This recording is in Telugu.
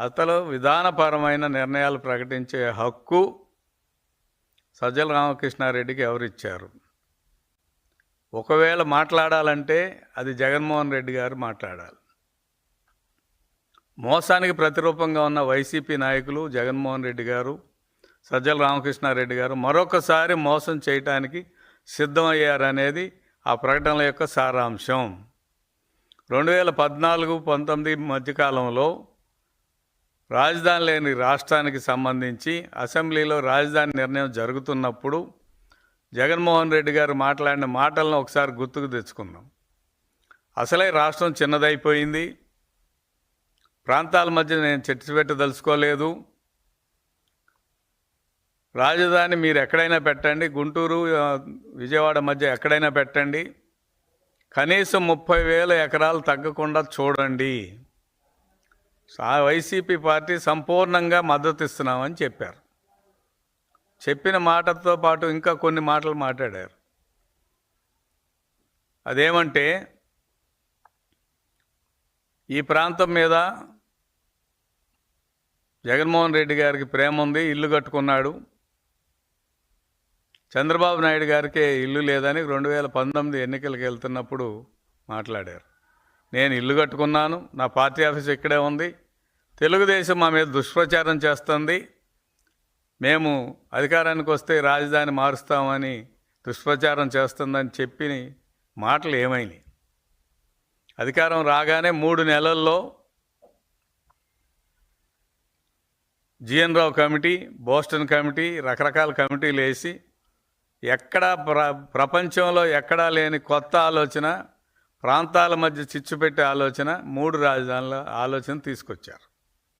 అసలు విధానపరమైన నిర్ణయాలు ప్రకటించే హక్కు సజ్జల రామకృష్ణారెడ్డికి ఎవరిచ్చారు? ఒకవేళ మాట్లాడాలంటే అది జగన్మోహన్ రెడ్డి గారు మాట్లాడాలి. మోసానికి ప్రతిరూపంగా ఉన్న వైసీపీ నాయకులు జగన్మోహన్ రెడ్డి గారు సజ్జల రామకృష్ణారెడ్డి గారు మరొకసారి మోసం చేయటానికి సిద్ధమయ్యారనేది ఆ ప్రకటనల యొక్క సారాంశం. రెండు వేల పద్నాలుగు పంతొమ్మిది మధ్యకాలంలో రాజధాని లేని రాష్ట్రానికి సంబంధించి అసెంబ్లీలో రాజధాని నిర్ణయం జరుగుతున్నప్పుడు జగన్మోహన్ రెడ్డి గారు మాట్లాడిన మాటలను ఒకసారి గుర్తుకు తెచ్చుకుందాం. అసలే రాష్ట్రం చిన్నదైపోయింది. ప్రాంతాల మధ్య నేను చర్చపెట్టదలుచుకోలేదు రాజధాని మీరు ఎక్కడైనా పెట్టండి. గుంటూరు విజయవాడ మధ్య ఎక్కడైనా పెట్టండి. కనీసం ముప్పై వేల ఎకరాలు తగ్గకుండా చూడండి. వైసీపీ పార్టీ సంపూర్ణంగా మద్దతు ఇస్తున్నామని చెప్పారు. చెప్పిన మాటతో పాటు ఇంకా కొన్ని మాటలు మాట్లాడారు. అదేమంటే ఈ ప్రాంతం మీద జగన్మోహన్ రెడ్డి గారికి ప్రేమ ఉంది ఇల్లు కట్టుకున్నాడు. చంద్రబాబు నాయుడు గారికి ఇల్లు లేదని రెండు వేల పంతొమ్మిది ఎన్నికలకు వెళ్తున్నప్పుడు మాట్లాడారు. నేను ఇల్లు కట్టుకున్నాను నా పార్టీ ఆఫీస్ ఇక్కడే ఉంది. తెలుగుదేశం మా మీద దుష్ప్రచారం చేస్తుంది. మేము అధికారానికి వస్తే రాజధాని మారుస్తామని దుష్ప్రచారం చేస్తుందని చెప్పి మాటలు ఏమైనాయి. అధికారం రాగానే మూడు నెలల్లో G N Rao committee Boston committee రకరకాల కమిటీలు వేసి ఎక్కడా ప్ర ప్రపంచంలో ఎక్కడా లేని కొత్త ఆలోచన ప్రాంతాల మధ్య చిచ్చు పెట్టే ఆలోచన మూడు రాజధానుల ఆలోచన తీసుకొచ్చారు.